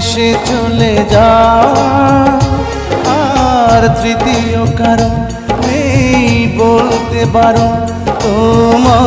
এসে চলে যা। আর তৃতীয় কারণ নেই বলতে পারো তোমায়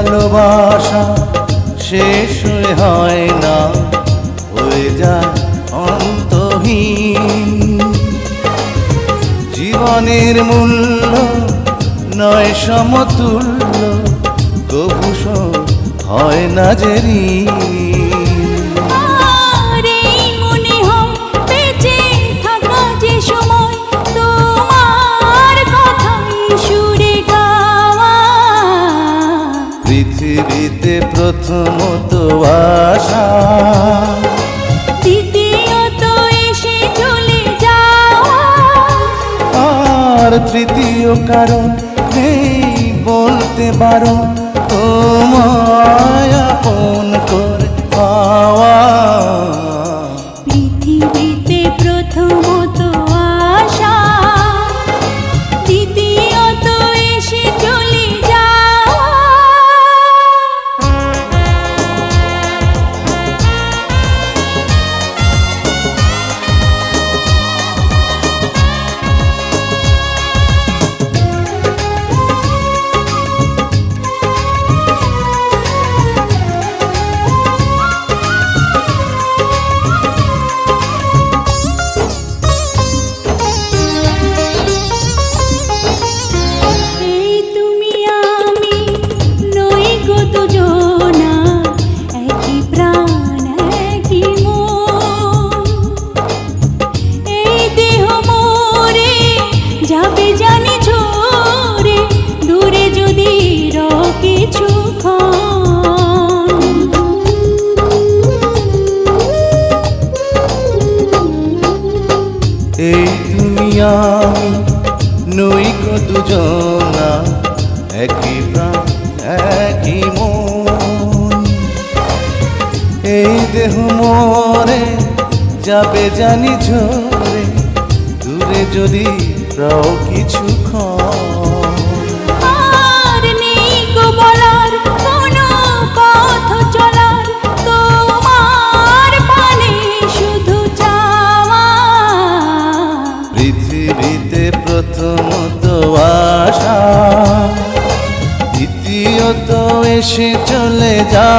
ভালোবাসা শেষ হয় না, হয়ে যায় অন্তহীন জীবনের মূল্য নয় সমতুল্য কবুস হয় না যে ঋণ। তৃতীয় কারণ নেই বলতে পারো। তোমায় তুমি আমি গো দুজনা, একই প্রাণ, একই মন। এই দেহ মরে যাবে জানি ঝরে, দূরে যদি রাও কিছুক্ষণ আর এসে চলে যা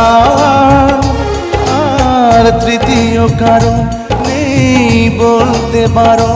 আর তৃতীয় কারণ নেই বলতে পারো।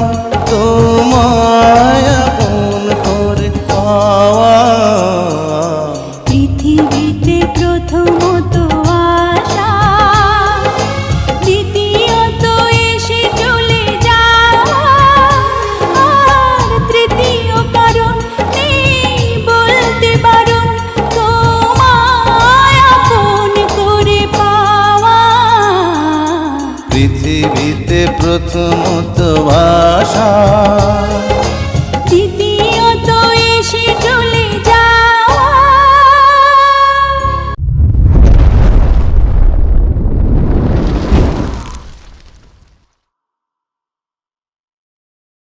প্রথমত ভাষা।